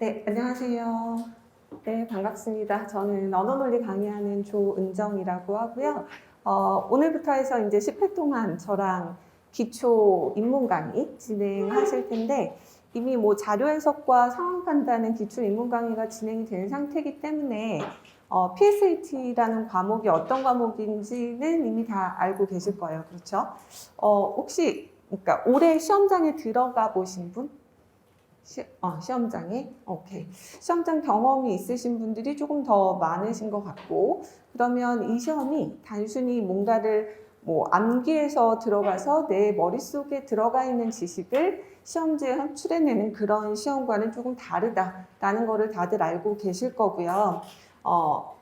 네, 안녕하세요. 네, 반갑습니다. 저는 언어 논리 강의하는 조은정이라고 하고요. 어, 오늘부터 해서 이제 10회 동안 저랑 기초 입문 강의 진행하실 텐데 이미 뭐 자료 해석과 상황 판단은 기초 입문 강의가 진행이 된 상태이기 때문에 어, PSAT라는 과목이 어떤 과목인지는 이미 다 알고 계실 거예요. 그렇죠? 어, 혹시 그러니까 올해 시험장에 들어가 보신 분? 시, 어, 시험장에? 오케이. 시험장 경험이 있으신 분들이 조금 더 많으신 것 같고, 그러면 이 시험이 단순히 뭔가를 뭐 암기해서 들어가서 내 머릿속에 들어가 있는 지식을 시험지에 현출해내는 그런 시험과는 조금 다르다라는 거를 다들 알고 계실 거고요. 어,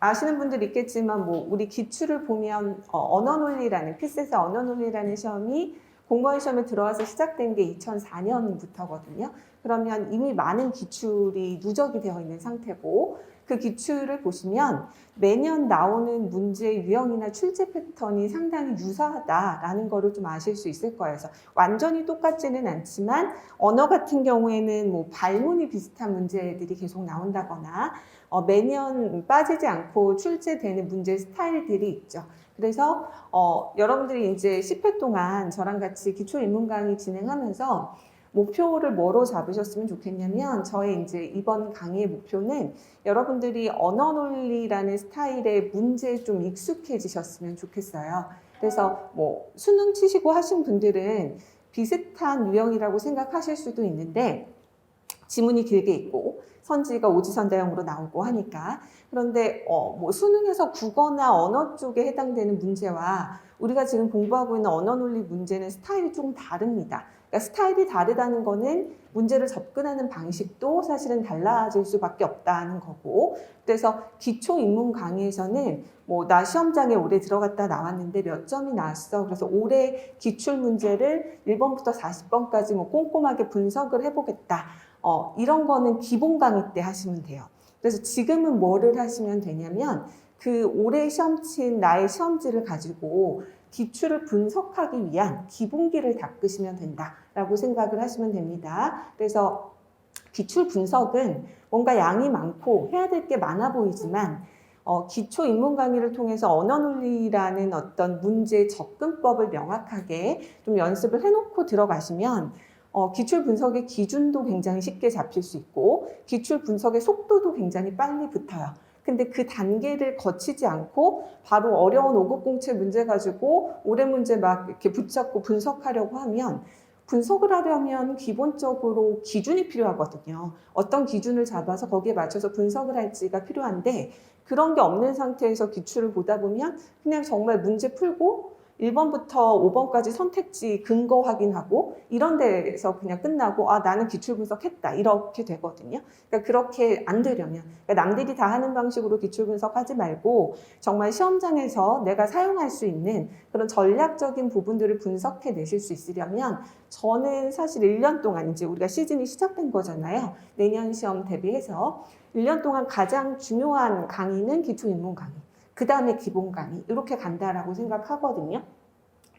아시는 분들 있겠지만 뭐 우리 기출을 보면 어, 언어 논리라는 피셋의 언어 논리라는 시험이 공무원 시험에 들어와서 시작된 게 2004년부터거든요. 그러면 이미 많은 기출이 누적이 되어 있는 상태고 그 기출을 보시면 매년 나오는 문제의 유형이나 출제 패턴이 상당히 유사하다라는 거를 좀 아실 수 있을 거예요. 그래서 완전히 똑같지는 않지만 언어 같은 경우에는 뭐 발문이 비슷한 문제들이 계속 나온다거나 어, 매년 빠지지 않고 출제되는 문제 스타일들이 있죠. 그래서 어, 여러분들이 이제 10회 동안 저랑 같이 기초 입문 강의 진행하면서 목표를 뭐로 잡으셨으면 좋겠냐면 저의 이제 이번 강의의 목표는 여러분들이 언어 논리라는 스타일의 문제에 좀 익숙해지셨으면 좋겠어요. 그래서 뭐 수능 치시고 하신 분들은 비슷한 유형이라고 생각하실 수도 있는데 지문이 길게 있고 선지가 오지선다형으로 나오고 하니까 그런데 어, 뭐 수능에서 국어나 언어 쪽에 해당되는 문제와 우리가 지금 공부하고 있는 언어 논리 문제는 스타일이 조금 다릅니다. 그러니까 스타일이 다르다는 거는 문제를 접근하는 방식도 사실은 달라질 수밖에 없다는 거고. 그래서 기초 입문 강의에서는 뭐 나 시험장에 올해 들어갔다 나왔는데 몇 점이 나왔어. 그래서 올해 기출 문제를 1번부터 40번까지 뭐 꼼꼼하게 분석을 해보겠다. 어, 이런 거는 기본 강의 때 하시면 돼요. 그래서 지금은 뭐를 하시면 되냐면 그 올해 시험 친 나의 시험지를 가지고 기출을 분석하기 위한 기본기를 닦으시면 된다라고 생각을 하시면 됩니다. 그래서 기출 분석은 뭔가 양이 많고 해야 될 게 많아 보이지만 어, 기초 입문 강의를 통해서 언어 논리라는 어떤 문제 접근법을 명확하게 좀 연습을 해놓고 들어가시면 어, 기출 분석의 기준도 굉장히 쉽게 잡힐 수 있고 기출 분석의 속도도 굉장히 빨리 붙어요. 근데 그 단계를 거치지 않고 바로 어려운 5급 공채 문제 가지고 올해 문제 막 이렇게 붙잡고 분석하려고 하면 분석을 하려면 기본적으로 기준이 필요하거든요. 어떤 기준을 잡아서 거기에 맞춰서 분석을 할지가 필요한데 그런 게 없는 상태에서 기출을 보다 보면 그냥 정말 문제 풀고 1번부터 5번까지 선택지 근거 확인하고 이런 데서 그냥 끝나고 아 나는 기출 분석했다 이렇게 되거든요. 그러니까 그렇게 안 되려면 그러니까 남들이 다 하는 방식으로 기출 분석하지 말고 정말 시험장에서 내가 사용할 수 있는 그런 전략적인 부분들을 분석해 내실 수 있으려면 저는 사실 1년 동안 이제 우리가 시즌이 시작된 거잖아요. 내년 시험 대비해서 1년 동안 가장 중요한 강의는 기초 입문 강의. 그 다음에 기본 강의 이렇게 간다라고 생각하거든요.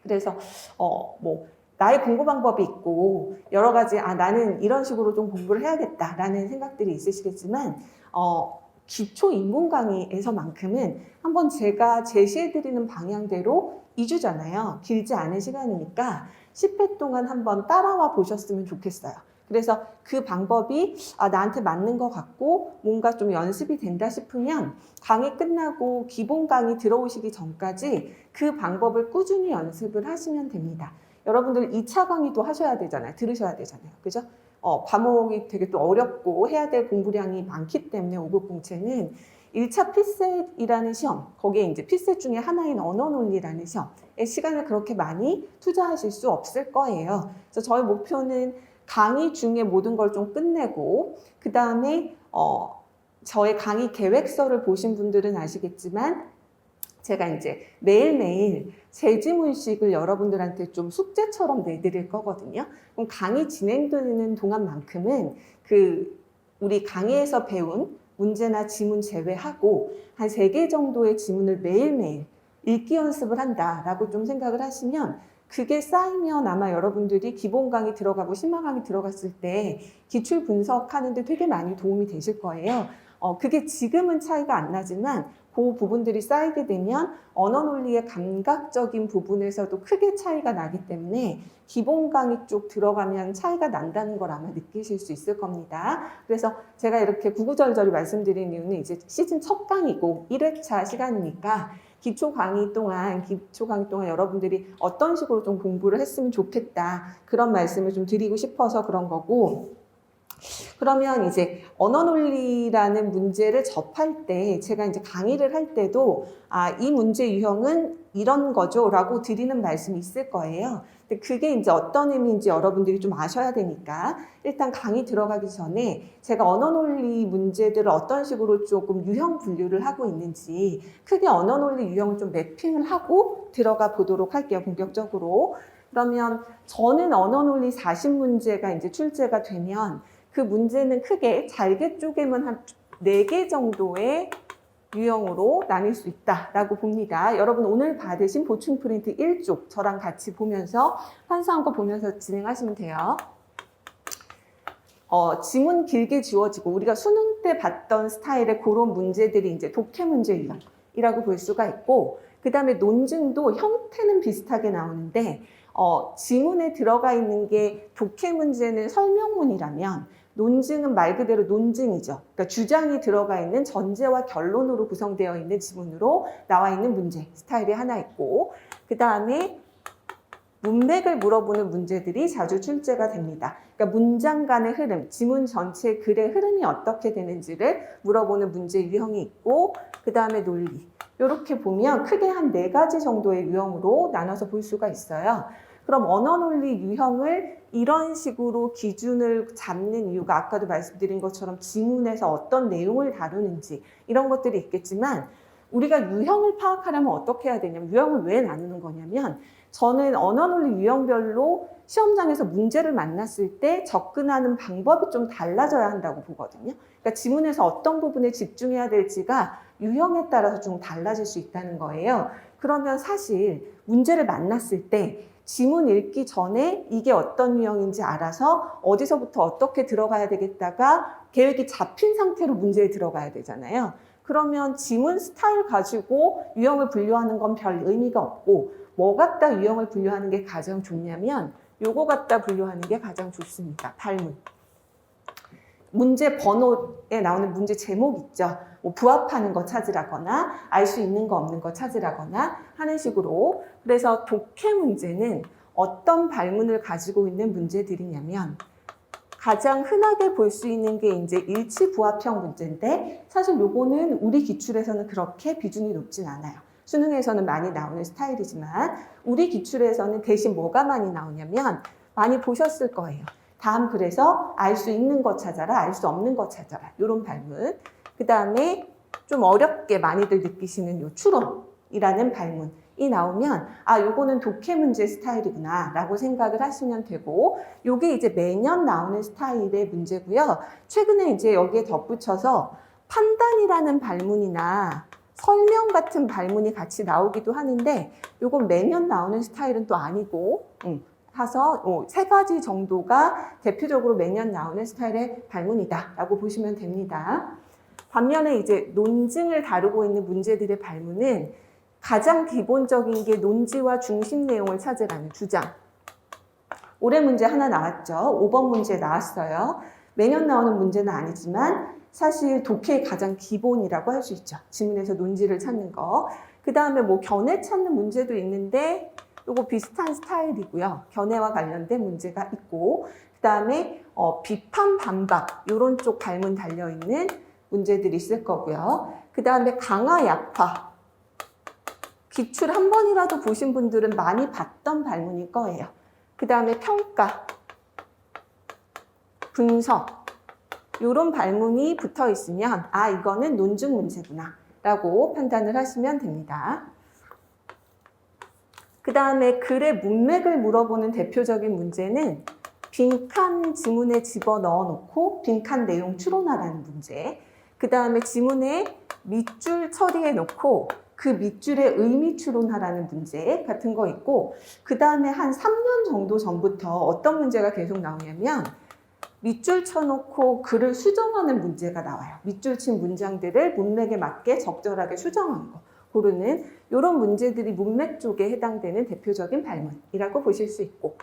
그래서 어 뭐 나의 공부 방법이 있고 여러 가지 아 나는 이런 식으로 좀 공부를 해야겠다라는 생각들이 있으시겠지만 어 기초 입문 강의에서만큼은 한번 제가 제시해드리는 방향대로 2주잖아요. 길지 않은 시간이니까 10회 동안 한번 따라와 보셨으면 좋겠어요. 그래서 그 방법이 아, 나한테 맞는 것 같고 뭔가 좀 연습이 된다 싶으면 강의 끝나고 기본 강의 들어오시기 전까지 그 방법을 꾸준히 연습을 하시면 됩니다. 여러분들 2차 강의도 하셔야 되잖아요. 들으셔야 되잖아요. 그죠? 어, 과목이 되게 또 어렵고 해야 될 공부량이 많기 때문에 5급 공채는 1차 피셋이라는 시험, 거기에 이제 피셋 중에 하나인 언어 논리라는 시험에 시간을 그렇게 많이 투자하실 수 없을 거예요. 그래서 저희 목표는 강의 중에 모든 걸 좀 끝내고 그 다음에 어, 저의 강의 계획서를 보신 분들은 아시겠지만 제가 이제 매일매일 제 지문식을 여러분들한테 좀 숙제처럼 내드릴 거거든요. 그럼 강의 진행되는 동안만큼은 그 우리 강의에서 배운 문제나 지문 제외하고 한 세 개 정도의 지문을 매일매일 읽기 연습을 한다라고 좀 생각을 하시면 그게 쌓이면 아마 여러분들이 기본 강의 들어가고 심화 강의 들어갔을 때 기출 분석하는데 되게 많이 도움이 되실 거예요. 어, 그게 지금은 차이가 안 나지만 그 부분들이 쌓이게 되면 언어 논리의 감각적인 부분에서도 크게 차이가 나기 때문에 기본 강의 쪽 들어가면 차이가 난다는 걸 아마 느끼실 수 있을 겁니다. 그래서 제가 이렇게 구구절절히 말씀드린 이유는 이제 시즌 첫 강의고 1회차 시간이니까 기초 강의 동안 기초 강의 동안 여러분들이 어떤 식으로 좀 공부를 했으면 좋겠다 그런 말씀을 좀 드리고 싶어서 그런 거고 그러면 이제 언어 논리라는 문제를 접할 때 제가 이제 강의를 할 때도 아, 이 문제 유형은 이런 거죠라고 드리는 말씀이 있을 거예요. 근데 그게 이제 어떤 의미인지 여러분들이 좀 아셔야 되니까 일단 강의 들어가기 전에 제가 언어 논리 문제들을 어떤 식으로 조금 유형 분류를 하고 있는지 크게 언어 논리 유형을 좀 매핑을 하고 들어가 보도록 할게요. 본격적으로. 그러면 저는 언어 논리 40문제가 이제 출제가 되면 그 문제는 크게 잘게 쪼개면 한네개 정도의 유형으로 나뉠 수 있다라고 봅니다. 여러분 오늘 받으신 보충 프린트 1쪽 저랑 같이 보면서 환수한 거 보면서 진행하시면 돼요. 어, 지문 길게 지워지고 우리가 수능 때 봤던 스타일의 그런 문제들이 이제 독해 문제 유형이라고 볼 수가 있고 그 다음에 논증도 형태는 비슷하게 나오는데 어, 지문에 들어가 있는 게 독해 문제는 설명문이라면 논증은 말 그대로 논증이죠. 그러니까 주장이 들어가 있는 전제와 결론으로 구성되어 있는 지문으로 나와 있는 문제 스타일이 하나 있고 그 다음에 문맥을 물어보는 문제들이 자주 출제가 됩니다. 그러니까 문장 간의 흐름, 지문 전체 글의 흐름이 어떻게 되는지를 물어보는 문제 유형이 있고 그 다음에 논리. 이렇게 보면 크게 한 네 가지 정도의 유형으로 나눠서 볼 수가 있어요. 그럼 언어 논리 유형을 이런 식으로 기준을 잡는 이유가 아까도 말씀드린 것처럼 지문에서 어떤 내용을 다루는지 이런 것들이 있겠지만 우리가 유형을 파악하려면 어떻게 해야 되냐면 유형을 왜 나누는 거냐면 저는 언어 논리 유형별로 시험장에서 문제를 만났을 때 접근하는 방법이 좀 달라져야 한다고 보거든요. 그러니까 지문에서 어떤 부분에 집중해야 될지가 유형에 따라서 좀 달라질 수 있다는 거예요. 그러면 사실 문제를 만났을 때 지문 읽기 전에 이게 어떤 유형인지 알아서 어디서부터 어떻게 들어가야 되겠다가 계획이 잡힌 상태로 문제에 들어가야 되잖아요. 그러면 지문 스타일 가지고 유형을 분류하는 건 별 의미가 없고 뭐 갖다 유형을 분류하는 게 가장 좋냐면 요거 갖다 분류하는 게 가장 좋습니다. 발문. 문제 번호에 나오는 문제 제목 있죠. 뭐 부합하는 거 찾으라거나 알 수 있는 거 없는 거 찾으라거나 하는 식으로 그래서 독해 문제는 어떤 발문을 가지고 있는 문제들이냐면 가장 흔하게 볼 수 있는 게 이제 일치 부합형 문제인데 사실 요거는 우리 기출에서는 그렇게 비중이 높진 않아요. 수능에서는 많이 나오는 스타일이지만 우리 기출에서는 대신 뭐가 많이 나오냐면 많이 보셨을 거예요. 다음 글에서 알 수 있는 것 찾아라, 알 수 없는 것 찾아라. 이런 발문. 그 다음에 좀 어렵게 많이들 느끼시는 요 추론이라는 발문 이 나오면 아 요거는 독해 문제 스타일이구나 라고 생각을 하시면 되고 요게 이제 매년 나오는 스타일의 문제고요. 최근에 이제 여기에 덧붙여서 판단이라는 발문이나 설명 같은 발문이 같이 나오기도 하는데 요건 매년 나오는 스타일은 또 아니고 음, 해서 어, 세 가지 정도가 대표적으로 매년 나오는 스타일의 발문이다라고 보시면 됩니다. 반면에 이제 논증을 다루고 있는 문제들의 발문은 가장 기본적인 게 논지와 중심 내용을 찾으라는 주장. 올해 문제 하나 나왔죠. 5번 문제 나왔어요. 매년 나오는 문제는 아니지만 사실 독해의 가장 기본이라고 할 수 있죠. 지문에서 논지를 찾는 거. 그 다음에 뭐 견해 찾는 문제도 있는데 요거 비슷한 스타일이고요. 견해와 관련된 문제가 있고 그 다음에 어, 비판 반박 이런 쪽 발문 달려 있는 문제들이 있을 거고요. 그 다음에 강화 약화 기출 한 번이라도 보신 분들은 많이 봤던 발문일 거예요. 그 다음에 평가 분석 이런 발문이 붙어 있으면 아 이거는 논증 문제구나 라고 판단을 하시면 됩니다. 그 다음에 글의 문맥을 물어보는 대표적인 문제는 빈칸 지문에 집어 넣어 놓고 빈칸 내용 추론하라는 문제. 그 다음에 지문에 밑줄 처리해 놓고 그 밑줄에 의미 추론하라는 문제 같은 거 있고 그 다음에 한 3년 정도 전부터 어떤 문제가 계속 나오냐면 밑줄 쳐놓고 글을 수정하는 문제가 나와요. 밑줄 친 문장들을 문맥에 맞게 적절하게 수정한 거 고르는 이런 문제들이 문맥 쪽에 해당되는 대표적인 발문이라고 보실 수 있고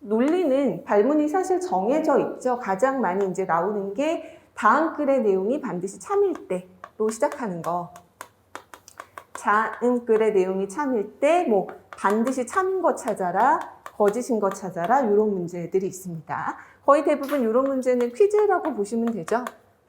논리는 발문이 사실 정해져 있죠. 가장 많이 이제 나오는 게 다음 글의 내용이 반드시 참일 때로 시작하는 거. 다음 글의 내용이 참일 때 뭐 반드시 참인 거 찾아라, 거짓인 거 찾아라 이런 문제들이 있습니다. 거의 대부분 이런 문제는 퀴즈라고 보시면 되죠.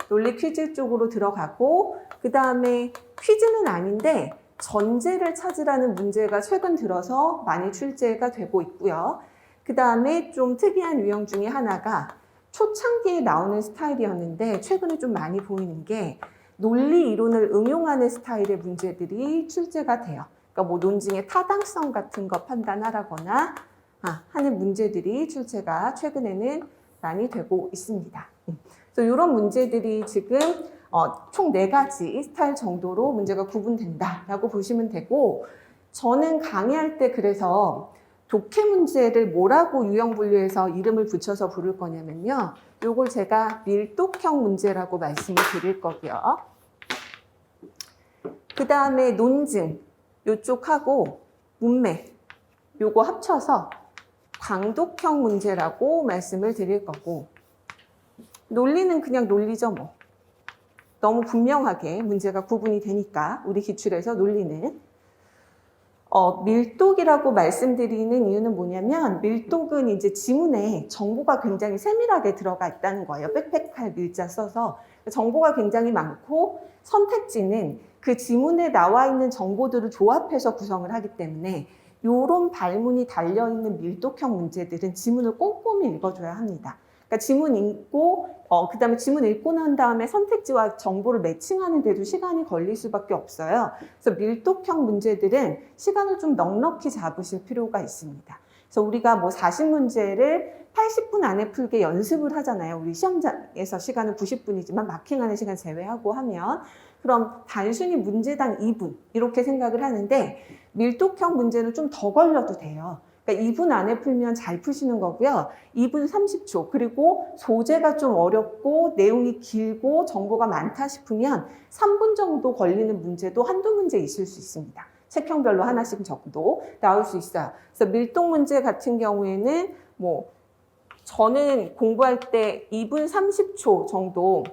논리 퀴즈 쪽으로 들어가고 그 다음에 퀴즈는 아닌데 전제를 찾으라는 문제가 최근 들어서 많이 출제가 되고 있고요. 그 다음에 좀 특이한 유형 중에 하나가 초창기에 나오는 스타일이었는데 최근에 좀 많이 보이는 게 논리 이론을 응용하는 스타일의 문제들이 출제가 돼요. 그러니까 뭐 논증의 타당성 같은 거 판단하라거나 아, 하는 문제들이 출제가 최근에는 많이 되고 있습니다. 음. 그래서 이런 문제들이 지금 어, 총 네 가지 스타일 정도로 문제가 구분된다라고 보시면 되고 저는 강의할 때 그래서 독해 문제를 뭐라고 유형 분류해서 이름을 붙여서 부를 거냐면요. 요걸 제가 밀독형 문제라고 말씀을 드릴 거고요. 그 다음에 논증 요쪽하고 문맥 요거 합쳐서 광독형 문제라고 말씀을 드릴 거고 논리는 그냥 논리죠 뭐. 너무 분명하게 문제가 구분이 되니까 우리 기출에서 논리는 어, 밀독이라고 말씀드리는 이유는 뭐냐면 밀독은 이제 지문에 정보가 굉장히 세밀하게 들어가 있다는 거예요. 빽빽할 밀자 써서 정보가 굉장히 많고 선택지는 그 지문에 나와 있는 정보들을 조합해서 구성을 하기 때문에 이런 발문이 달려있는 밀독형 문제들은 지문을 꼼꼼히 읽어줘야 합니다. 그러니까 지문 읽고 어, 그 다음에 지문 읽고 난 다음에 선택지와 정보를 매칭하는 데도 시간이 걸릴 수밖에 없어요. 그래서 밀독형 문제들은 시간을 좀 넉넉히 잡으실 필요가 있습니다. 그래서 우리가 뭐 40문제를 80분 안에 풀게 연습을 하잖아요. 우리 시험장에서 시간은 90분이지만 마킹하는 시간 제외하고 하면 그럼 단순히 문제당 2분 이렇게 생각을 하는데 밀독형 문제는 좀 더 걸려도 돼요. 그러니까 2분 안에 풀면 잘 푸시는 거고요. 2분 30초. 그리고 소재가 좀 어렵고 내용이 길고 정보가 많다 싶으면 3분 정도 걸리는 문제도 한두 문제 있을 수 있습니다. 책형별로 하나씩 정도 나올 수 있어요. 그래서 밀독 문제 같은 경우에는 뭐 저는 공부할 때 2분 30초 정도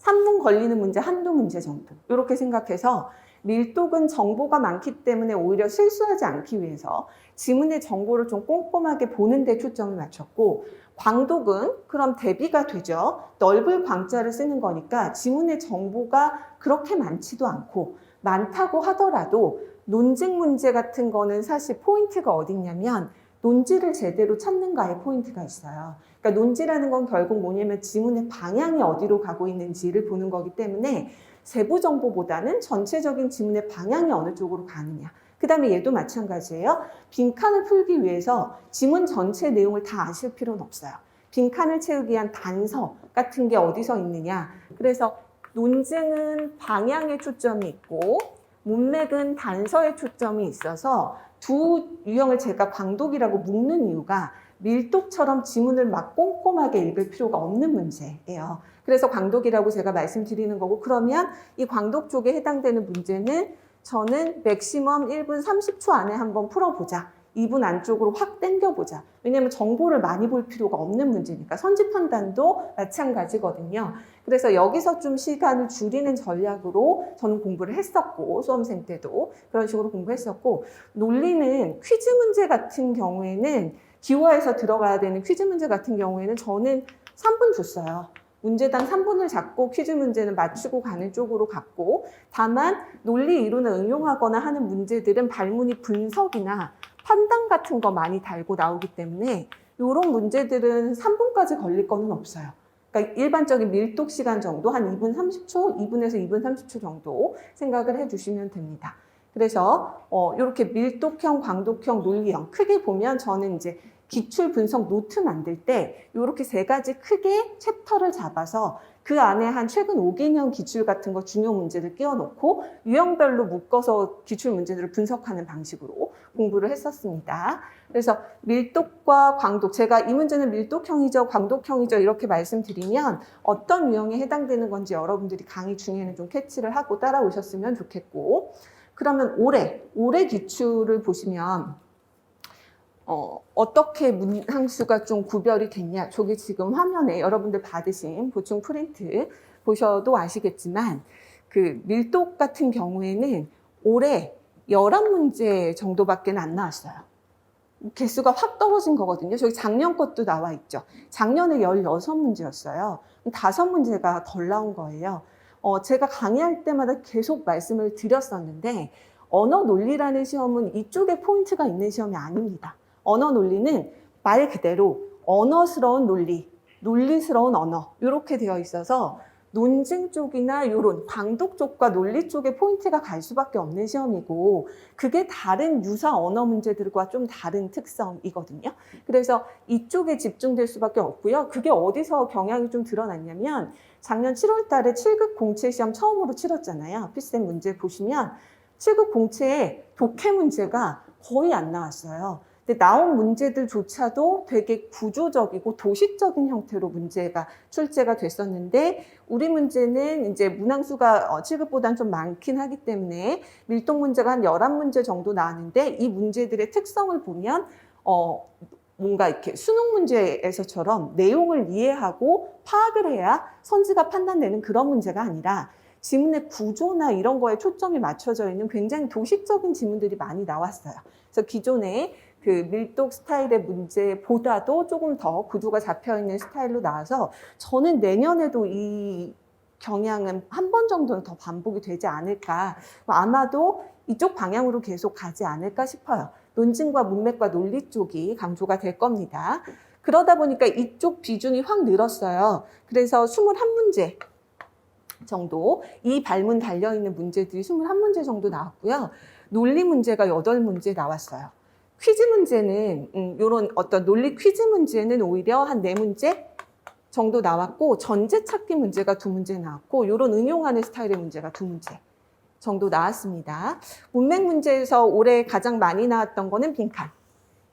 3분 걸리는 문제 한두 문제 정도 이렇게 생각해서 밀독은 정보가 많기 때문에 오히려 실수하지 않기 위해서 지문의 정보를 좀 꼼꼼하게 보는 데 초점을 맞췄고 광독은 그럼 대비가 되죠. 넓을 광자를 쓰는 거니까 지문의 정보가 그렇게 많지도 않고 많다고 하더라도 논증 문제 같은 거는 사실 포인트가 어딨냐면 논지를 제대로 찾는가에 포인트가 있어요. 그러니까 논지라는 건 결국 뭐냐면 지문의 방향이 어디로 가고 있는지를 보는 거기 때문에 세부 정보보다는 전체적인 지문의 방향이 어느 쪽으로 가느냐. 그 다음에 얘도 마찬가지예요. 빈칸을 풀기 위해서 지문 전체 내용을 다 아실 필요는 없어요. 빈칸을 채우기 위한 단서 같은 게 어디서 있느냐. 그래서 논증은 방향에 초점이 있고 문맥은 단서에 초점이 있어서 두 유형을 제가 광독이라고 묶는 이유가 밀독처럼 지문을 막 꼼꼼하게 읽을 필요가 없는 문제예요. 그래서 광독이라고 제가 말씀드리는 거고 그러면 이 광독 쪽에 해당되는 문제는 저는 맥시멈 1분 30초 안에 한번 풀어보자. 2분 안쪽으로 확 당겨보자. 왜냐하면 정보를 많이 볼 필요가 없는 문제니까 선지 판단도 마찬가지거든요. 그래서 여기서 좀 시간을 줄이는 전략으로 저는 공부를 했었고 수험생 때도 그런 식으로 공부했었고 논리는 퀴즈 문제 같은 경우에는 기호화에서 들어가야 되는 퀴즈 문제 같은 경우에는 저는 3분 줬어요. 문제당 3분을 잡고 퀴즈 문제는 맞추고 가는 쪽으로 갔고 다만 논리 이론을 응용하거나 하는 문제들은 발문이 분석이나 판단 같은 거 많이 달고 나오기 때문에 이런 문제들은 3분까지 걸릴 거는 없어요. 그러니까 일반적인 밀독 시간 정도 한 2분 30초, 2분에서 2분 30초 정도 생각을 해주시면 됩니다. 그래서 어, 이렇게 밀독형, 광독형, 논리형 크게 보면 저는 이제 기출 분석 노트 만들 때 이렇게 세 가지 크게 챕터를 잡아서 그 안에 한 최근 5개년 기출 같은 거 중요 문제를 끼워 넣고 유형별로 묶어서 기출 문제들을 분석하는 방식으로 공부를 했었습니다. 그래서 밀독과 광독, 제가 이 문제는 밀독형이죠, 광독형이죠 이렇게 말씀드리면 어떤 유형에 해당되는 건지 여러분들이 강의 중에는 좀 캐치를 하고 따라오셨으면 좋겠고 그러면 올해, 올해 기출을 보시면 어, 어떻게 문항수가 좀 구별이 됐냐. 저게 지금 화면에 여러분들 받으신 보충 프린트 보셔도 아시겠지만 그 밀독 같은 경우에는 올해 11문제 정도밖에 안 나왔어요. 개수가 확 떨어진 거거든요. 저기 작년 것도 나와 있죠. 작년에 16문제였어요. 5문제가 덜 나온 거예요. 어, 제가 강의할 때마다 계속 말씀을 드렸었는데 언어 논리라는 시험은 이쪽에 포인트가 있는 시험이 아닙니다. 언어 논리는 말 그대로 언어스러운 논리, 논리스러운 언어 이렇게 되어 있어서 논증 쪽이나 이런 광독 쪽과 논리 쪽에 포인트가 갈 수밖에 없는 시험이고 그게 다른 유사 언어 문제들과 좀 다른 특성이거든요. 그래서 이쪽에 집중될 수밖에 없고요. 그게 어디서 경향이 좀 드러났냐면 작년 7월 달에 7급 공채 시험 처음으로 치렀잖아요. 피쌤 문제 보시면 7급 공채에 독해 문제가 거의 안 나왔어요. 근데 나온 문제들조차도 되게 구조적이고 도식적인 형태로 문제가 출제가 됐었는데 우리 문제는 이제 문항수가 어, 7급보다는 좀 많긴 하기 때문에 밀동 문제가 한 11문제 정도 나왔는데 이 문제들의 특성을 보면 어 뭔가 이렇게 수능 문제에서처럼 내용을 이해하고 파악을 해야 선지가 판단되는 그런 문제가 아니라 지문의 구조나 이런 거에 초점이 맞춰져 있는 굉장히 도식적인 지문들이 많이 나왔어요. 그래서 기존에 그 밀독 스타일의 문제보다도 조금 더 구조가 잡혀 있는 스타일로 나와서 저는 내년에도 이 경향은 한 번 정도는 더 반복이 되지 않을까. 아마도 이쪽 방향으로 계속 가지 않을까 싶어요. 논증과 문맥과 논리 쪽이 강조가 될 겁니다. 그러다 보니까 이쪽 비중이 확 늘었어요. 그래서 21문제 정도, 이 발문 달려있는 문제들이 21문제 정도 나왔고요. 논리 문제가 8문제 나왔어요. 퀴즈 문제는, 음, 요런 어떤 논리 퀴즈 문제는 오히려 한 네 문제 정도 나왔고, 전제 찾기 문제가 두 문제 나왔고, 요런 응용하는 스타일의 문제가 두 문제. 정도 나왔습니다. 문맥 문제에서 올해 가장 많이 나왔던 거는 빈칸.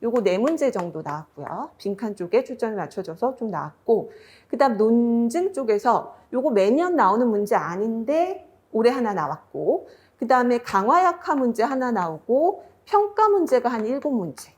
요거 네 문제 정도 나왔고요. 빈칸 쪽에 초점이 맞춰져서 좀 나왔고, 그 다음 논증 쪽에서 요거 매년 나오는 문제 아닌데 올해 하나 나왔고, 그 다음에 강화 약화 문제 하나 나오고, 평가 문제가 한 일곱 문제.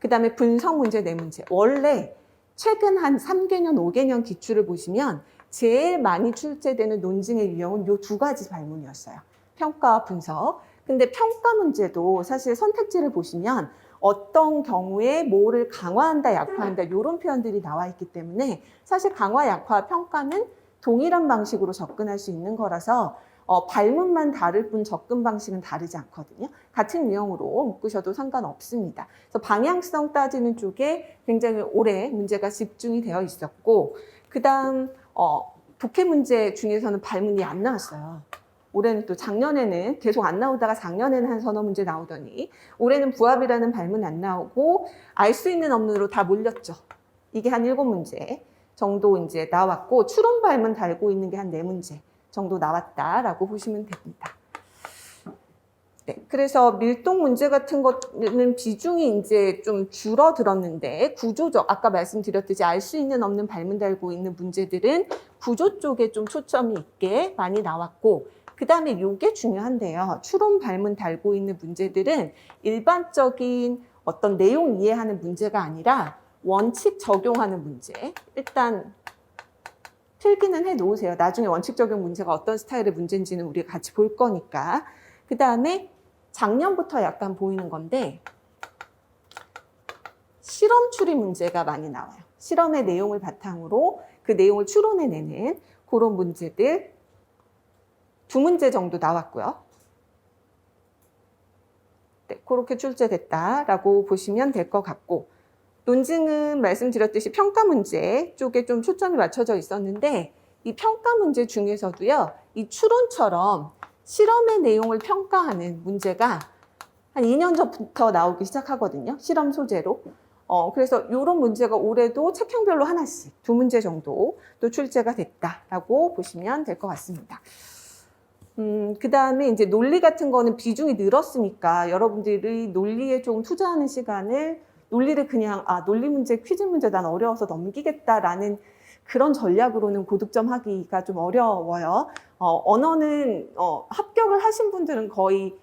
그 다음에 분석 문제 네 문제. 원래 최근 한 3개년, 5개년 기출을 보시면 제일 많이 출제되는 논증의 유형은 요두 가지 발문이었어요. 평가와 분석. 근데 평가 문제도 사실 선택지를 보시면 어떤 경우에 뭐를 강화한다, 약화한다 이런 표현들이 나와 있기 때문에 사실 강화, 약화, 평가는 동일한 방식으로 접근할 수 있는 거라서 어, 발문만 다를 뿐 접근 방식은 다르지 않거든요. 같은 유형으로 묶으셔도 상관없습니다. 그래서 방향성 따지는 쪽에 굉장히 오래 문제가 집중이 되어 있었고, 그 다음, 어, 독해 문제 중에서는 발문이 안 나왔어요. 올해는 또 작년에는 계속 안 나오다가 작년에는 한 서너 문제 나오더니 올해는 부합이라는 발문 안 나오고 알 수 있는 없는으로 다 몰렸죠. 이게 한 일곱 문제 정도 이제 나왔고 추론 발문 달고 있는 게 한 네 문제 정도 나왔다라고 보시면 됩니다. 네, 그래서 밀동 문제 같은 거는 비중이 이제 좀 줄어들었는데 구조적 아까 말씀드렸듯이 알 수 있는 없는 발문 달고 있는 문제들은 구조 쪽에 좀 초점이 있게 많이 나왔고 그 다음에 이게 중요한데요. 추론 발문 달고 있는 문제들은 일반적인 어떤 내용 이해하는 문제가 아니라 원칙 적용하는 문제. 일단 필기는 해 놓으세요. 나중에 원칙 적용 문제가 어떤 스타일의 문제인지는 우리가 같이 볼 거니까. 그 다음에 작년부터 약간 보이는 건데 실험 추리 문제가 많이 나와요. 실험의 내용을 바탕으로 그 내용을 추론해내는 그런 문제들 두 문제 정도 나왔고요. 네, 그렇게 출제됐다라고 보시면 될 것 같고 논증은 말씀드렸듯이 평가 문제 쪽에 좀 초점이 맞춰져 있었는데 이 평가 문제 중에서도요. 이 추론처럼 실험의 내용을 평가하는 문제가 한 2년 전부터 나오기 시작하거든요. 실험 소재로. 어, 그래서 이런 문제가 올해도 책형별로 하나씩 두 문제 정도 또 출제가 됐다라고 보시면 될 것 같습니다. 음, 그 다음에 이제 논리 같은 거는 비중이 늘었으니까 여러분들이 논리에 좀 투자하는 시간을 논리를 그냥, 아, 논리 문제, 퀴즈 문제 난 어려워서 넘기겠다라는 그런 전략으로는 고득점 하기가 좀 어려워요. 어, 언어는, 어, 합격을 하신 분들은 거의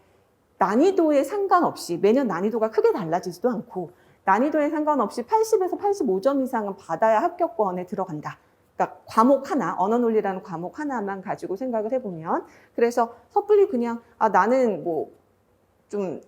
난이도에 상관없이 매년 난이도가 크게 달라지지도 않고 난이도에 상관없이 80에서 85점 이상은 받아야 합격권에 들어간다. 그러니까 과목 하나, 언어 논리라는 과목 하나만 가지고 생각을 해보면 그래서 섣불리 그냥 아 나는 뭐좀 어,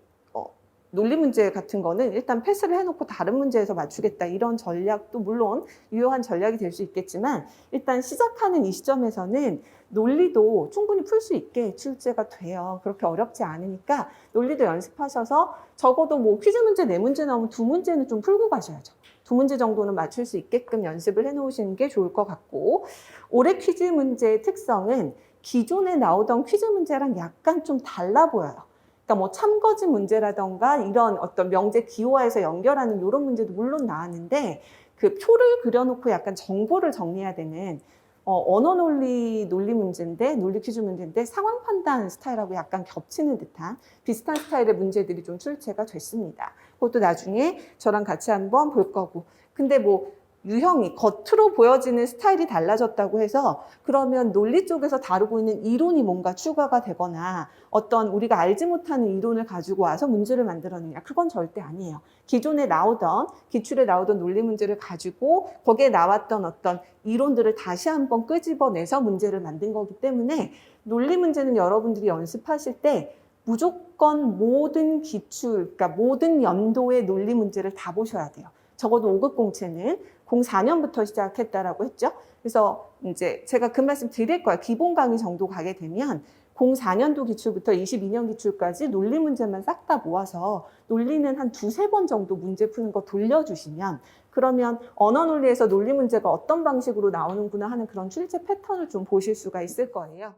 논리 문제 같은 거는 일단 패스를 해놓고 다른 문제에서 맞추겠다 이런 전략도 물론 유효한 전략이 될 수 있겠지만 일단 시작하는 이 시점에서는 논리도 충분히 풀 수 있게 출제가 돼요. 그렇게 어렵지 않으니까 논리도 연습하셔서 적어도 뭐 퀴즈 문제 네 문제 나오면 두 문제는 좀 풀고 가셔야죠. 두 문제 정도는 맞출 수 있게끔 연습을 해 놓으시는 게 좋을 것 같고 올해 퀴즈 문제의 특성은 기존에 나오던 퀴즈 문제랑 약간 좀 달라 보여요. 그러니까 뭐 참거지 문제라던가 이런 어떤 명제 기호화해서 연결하는 이런 문제도 물론 나왔는데 그 표를 그려놓고 약간 정보를 정리해야 되는 어, 언어 논리 논리 문제인데 논리 퀴즈 문제인데 상황 판단 스타일하고 약간 겹치는 듯한 비슷한 스타일의 문제들이 좀 출제가 됐습니다. 그것도 나중에 저랑 같이 한번 볼 거고. 근데 뭐 유형이 겉으로 보여지는 스타일이 달라졌다고 해서 그러면 논리 쪽에서 다루고 있는 이론이 뭔가 추가가 되거나 어떤 우리가 알지 못하는 이론을 가지고 와서 문제를 만들었느냐 그건 절대 아니에요. 기존에 나오던 기출에 나오던 논리 문제를 가지고 거기에 나왔던 어떤 이론들을 다시 한번 끄집어내서 문제를 만든 거기 때문에 논리 문제는 여러분들이 연습하실 때 무조건 모든 기출, 그러니까 모든 연도의 논리 문제를 다 보셔야 돼요. 적어도 5급 공채는 04년부터 시작했다라고 했죠. 그래서 이제 제가 그 말씀 드릴 거예요. 기본 강의 정도 가게 되면 04년도 기출부터 22년 기출까지 논리 문제만 싹 다 모아서 논리는 한 두세 번 정도 문제 푸는 거 돌려주시면 그러면 언어 논리에서 논리 문제가 어떤 방식으로 나오는구나 하는 그런 출제 패턴을 좀 보실 수가 있을 거예요.